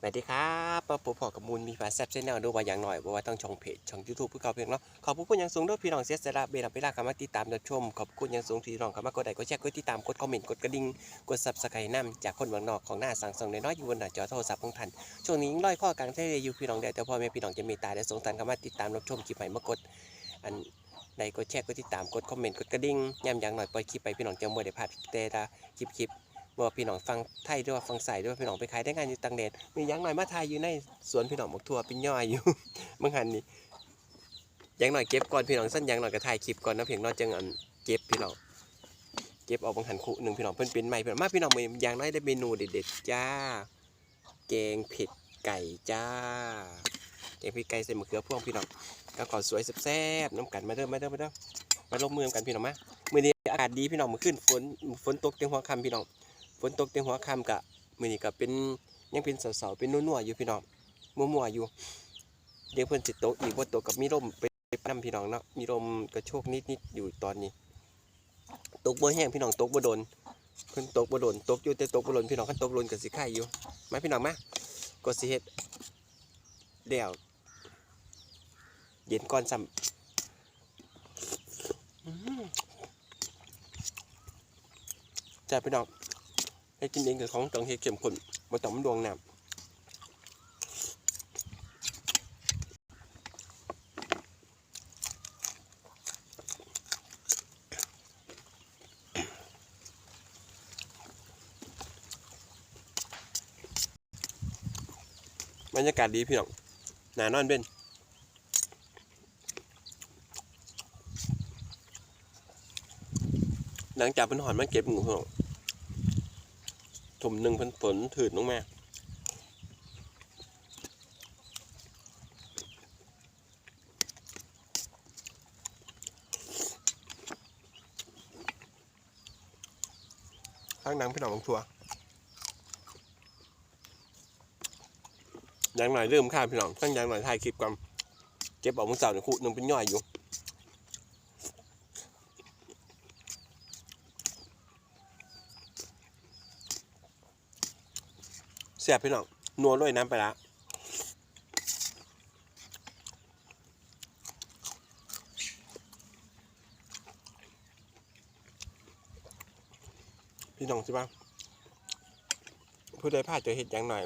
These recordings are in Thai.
สวัสดีครับมาพบพอกับมูลมีฟ้าแซ่บเส้นแนวดูว่าอย่างหน่อยว่าต้องช่องเพจช่องยูทูบเพื่อเก่าเพียงเนาะขอบคุณอย่างสูงด้วยพี่น้องเสียสละเบลับเวลาเข้ามาติดตามรับชมขอบคุณอย่างสูงที่น้องเข้ามากดไลค์กดแชร์กดติดตามกดคอมเมนต์กดกระดิ่งกดซับสไครต์นํจากคนเมืองนอกของหน้าสั่งส่งน้อยอยู่บนหน้าจอโทรศัพท์ของท่านช่วงนี้ยังร้อยข้อกลางทะเลอยู่พี่น้องเดียวแต่พ่อแม่พี่น้องจะมีตาได้สงสารเข้ามาติดตามรับชมคลิปใหม่มากดอันใดกดแชร์กดติดตามกดคอมเมนต์กดกระดิ่งย้ำอย่างหน่อยปล่อยคลิปไปพี่น้องจะบ่ได้พลาดแต่ละคลิปคลิป ว่พี่น้องฟังไทยด้วยฟังใส่ด้วยพี่น้องไปขายได้งานอยู่ต่างแดนมียังหน่อยมาทายอยู่ในสวนพี่น้องหมกทั่วเป็นย่อยอยู่บางหันนี่ยังหน่อยเก็บก่อนพี่น้องสั้นยังหน่อยก็ถ่ายคลิปก่อนนะเพียงนอกจังอันเก็บพี่น้องเก็บออกบางหันคู่หนึ่งพี่น้องเพิ่นเป็นใหม่เพิ่นมาพี่น้องมืออยังน้อยได้เมนูเด็ดๆจ้า แกงเผ็ดไก่จ้าแกงเผ็ดไก่ใส่มะเขือพวงพี่น้องก็ขอสวยแซ่บๆน้ำกันมาเด้อมาเด้อมาเด้อมาลงมือกันพี่น้องมามือนี้อากาศดีพี่น้องมือขึ้นฝนฝนตกเต็มหัวคำพี่น้อง ฝนตกเต็มหัวค่ำกะมือนี้ก็เป็นยังเป็นเสาๆเป็นนัวๆอยู่พี่น้องมัวๆอยู่เดี๋ยวเพิ่อนสิตกอีกบ่ตกกับมีลมไปนํพี่น้องเนาะมีลมกระโชกนิดๆอยู่ตอนนี้ ตกบ่แห้งพี่น้องตกบ่โดนเพิ่นตกบ่โดนตกอยู่แต่ตกบ่โดนพี่น้องคันตกโดนก็สิไข่อยู่มาพี่น้องมาก็สิเฮ็ดเดี๋ยวเย็นก่อนซ้ำจ้าพี่น้อง ให้กินเองกับของต้องเฮ็ดเข้มข้นบ่ต้องมันดวงน้ำบรรยากาศดีพี่น้องหนานอนเป็นหลังจากเพิ่นหอนมาเก็บหมูพี่น้อง ถุ่มหนึ่งเพิ่นฝนถืดลงมาข้างนังพี่น้องของทัวย่างหน่อยเริ่มข้าพี่น้องตั้งย่างหน่อยถ่ายคลิปกันเก็บออกมือเสาหนึ่งคู่นึงเป็นย่อยอยู่ แซ่บพี่น้องนัวด้วยน้ำปลาพี่น้องใช่ปะผู้ใดพลาดจะเห็ดอย่างหน่อย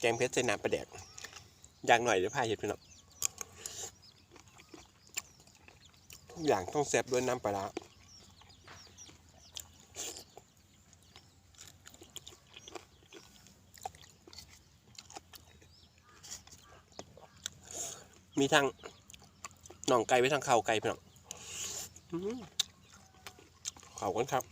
แกงเพชรใส่น้ำปลาแดกอย่างหน่อยเดี๋ยวพาเห็ดพี่น้องทุกอย่างต้องแซ่บด้วยน้ำปลา มีทางหน่องไก่ไว้ทางเข่าไก่พี่น้องเข่ากันครับ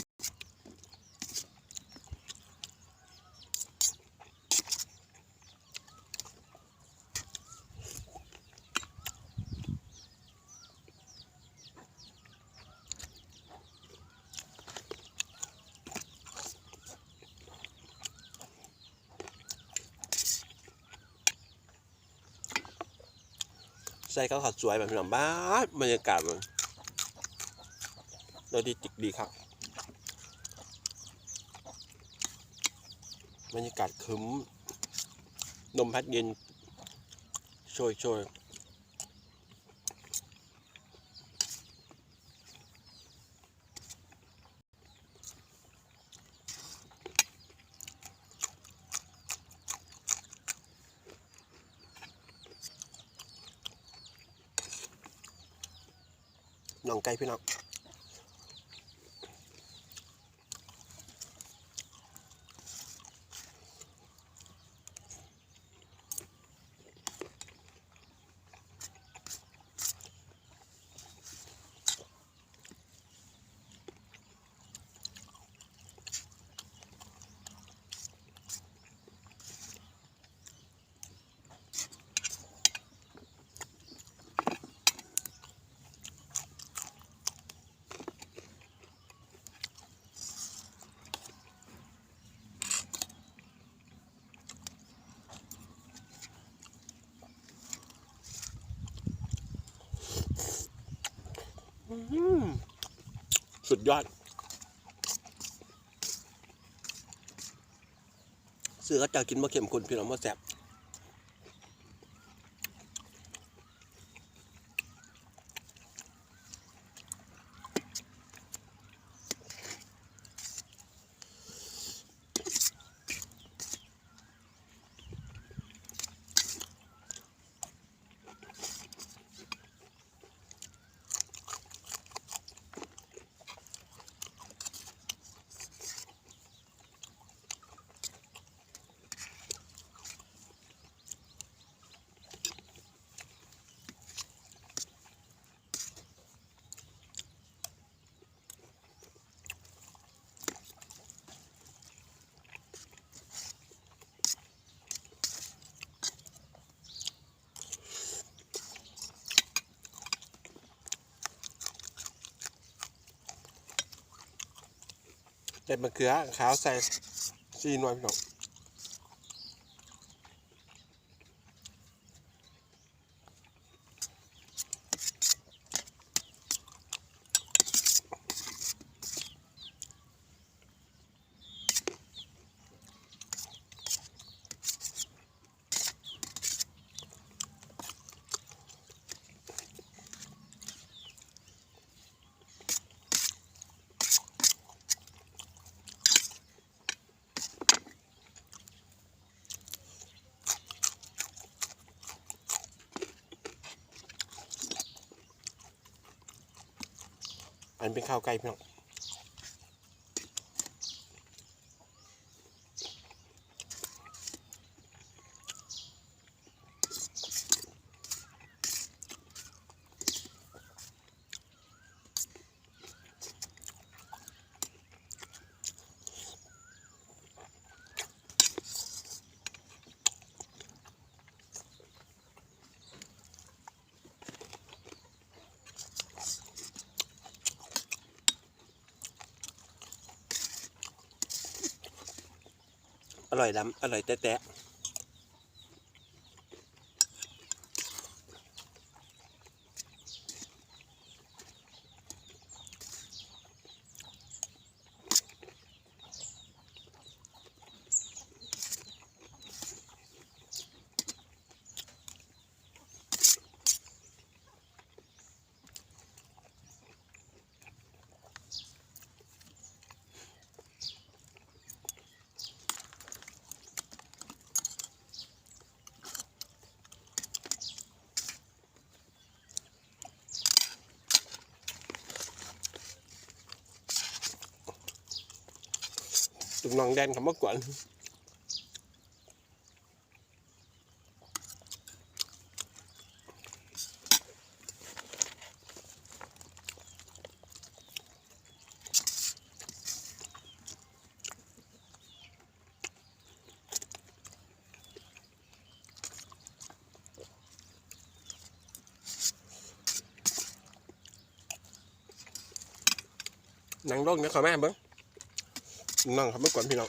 ใส่ข้าวผัดสวยแบบพี่น้องบ้านบรรยากาศมันโรดีจิกดีครับ บรรยากาศคึ้มนมพัดเย็นโชยโชย น่องไก่พี่น้อง สุดยอด เสือก็จะกินมะเข็มคนพี่น้องมะแสบ มะเขือขาวใส่ซีนไว้พี่น้อง อันเป็นข้าวไก่พี่น้อง อร่อยล้ำอร่อยแต๊ะ ๆตุ่มน้องแดนคำว่ากว นนังร่องนะขอแม่เบิ้งน้องคำว่ากวนพี่น้อง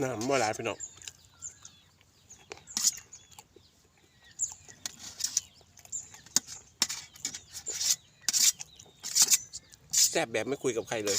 น้ำบ่หลายพี่น้องแซ่บแบบไม่คุยกับใครเลย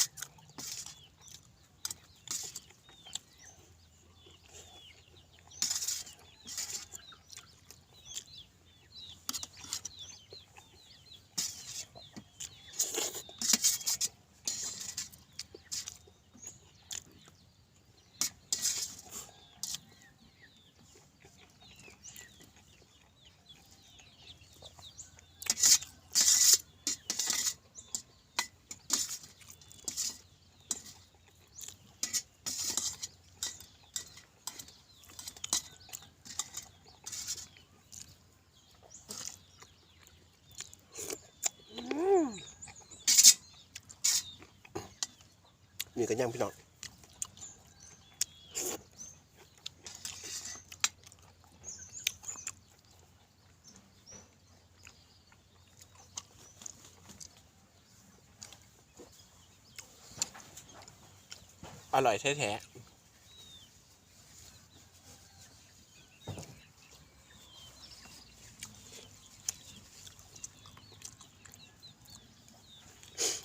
นี่ก็ย่างพี่น้องอร่อยแท้ๆ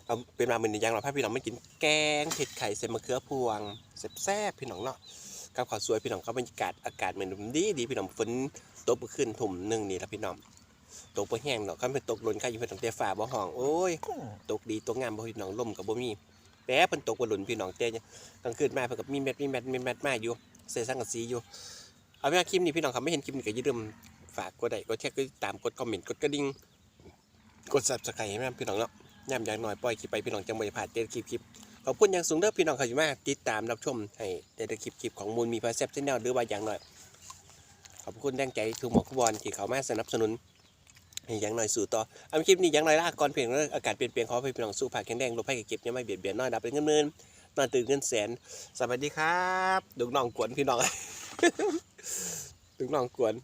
เอาเป็นมาเหมือนอย่างเราพาพี่น้องไม่กินแกงเผ็ดไข่ใส่มะเขือพวงแซ่บๆพี่น้องเนาะกับข้าวสวยพี่น้องก็บรรยากาศอากาศเหมือนดีดีพี่น้องฝนตกเมื่อคืนทุ่มหนึ่งนี่ละพี่น้องตกบ่แห้งเนาะก็เป็นตกหล่นใครอยู่เพิ่นตั้งแต่ฟ้าบ่ห้องโอ้ยตกดีตกงามบ่พี่น้องลมก็บ่มีแต่เพิ่นตกบ่หล่นพี่น้องแต่กลางคืนมาเพิ่นก็มีแมทมีแมทมีแมทมาอยู่เสียสังกะสีอยู่เอาเป็นว่าคลิปนี้พี่น้องครับไม่เห็นคลิปนี้ก็อย่าลืมฝากกดไลค์กดแชร์กดติดตามกดคอมเมนต์กดกระดิ่งกด Subscribe ให้แม่พี่น้องเนาะ ย่ำอย่างหน้อยปล่อยคลิปไปพี่น้องจังบ่ได้พลาดเจอคลิปคลิปขอบคุณอย่างสูงเด้อพี่น้องเขาอยู่มากติดตามรับชมให้ได้คลิปคลิปของมูลมีพาแซบชแนลหรือว่าอย่างหน้อยขอบคุณแรงใจทุกหมอกบอลที่เขามาสนับสนุนอย่างหน้อยสู่ต่อเอาคลิปนี้อย่างหน้อยลาก่อนเพียงเรื่องอากาศเปลี่ยนแปลงขอให้พี่น้องสู้ผ่าแข็งแรงลบให้กับเก็บยังไม่เบียดเบียนน้อยดับเป็นเงินหมื่นนอนตื่นเงินแสนสวัสดีครับดุกน้องกวนพี่น้องดุกน้องกวน